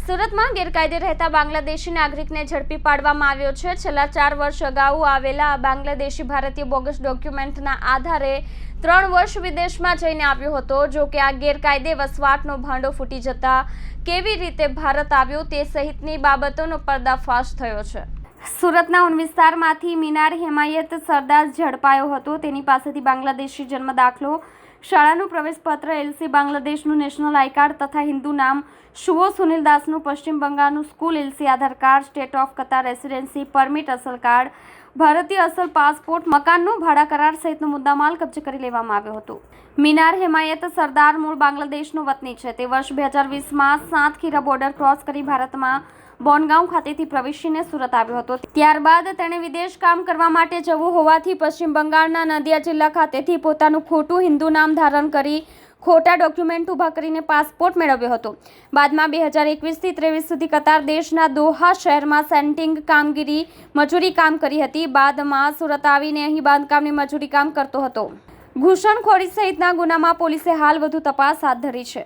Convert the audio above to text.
સુરતમાં ગેરકાયદે રહેતા બાંગ્લાદેશી નાગરિકને ઝડપી પાડવામાં આવ્યો છે. છેલ્લા ચાર વર્ષ અગાઉ આવેલા બાંગ્લાદેશી ભારતીય બોગસ ડોક્યુમેન્ટના આધારે ત્રણ વર્ષ વિદેશમાં જઈને આવ્યો હતો. જો કે આ ગેરકાયદે વસવાટનો ભાંડો ફૂટી જતા કેવી રીતે ભારત આવ્યો તે સહિતની બાબતોનો પર્દાફાશ થયો છે. સુરતના ઉન વિસ્તારમાંથી મિનાર હેમાયત સરદાર ઝડપાયો હતો. તેની પાસેથી બાંગ્લાદેશી જન્મ દાખલો, શાળાનું પ્રવેશપત્ર, એલસી બાંગ્લાદેશનું નેશનલ આઈ કાર્ડ તથા હિન્દુ નામ, શુઓ સુનિલ દાસનું પશ્ચિમ બંગાળનું school, LC Aadhaar card, state of Qatar residency permit, અસલ કાર્ડ, ભારતીય અસલ પાસપોર્ટ, મકાનનું ભાડા કરાર સહિતનો મુદ્દામાલ કબજે કરી લેવામાં આવ્યો હતો. મિનાર હેમાયત સરદાર મૂળ બાંગ્લાદેશનો વતની છે. તે વર્ષ બે હજાર વીસમાં સાત ખીરા બોર્ડર ક્રોસ કરી ભારતમાં બોનગાંવ ખાતેથી પ્રવેશીને સુરત આવ્યો હતો. ત્યારબાદ તેણે વિદેશ કામ કરવા માટે જવું હોવાથી પશ્ચિમ બંગાળના નદિયા જિલ્લા ખાતેથી પોતાનું ખોટું હિન્દુ નામ ધારણ કરી ખોટા ડોક્યુમેન્ટ ઊભા કરીને પાસપોર્ટ મેળવ્યો હતો. બાદમાં બે હજાર એકવીસથી ત્રેવીસ સુધી કતાર દેશના દોહા શહેરમાં સેન્ટિંગ કામગીરી મજૂરી કામ કરી હતી. બાદમાં સુરત આવીને અહીં બાંધકામની મજૂરી કામ કરતો હતો. ઘૂસણખોરી સહિતના ગુનામાં પોલીસે હાલ વધુ તપાસ હાથ ધરી છે.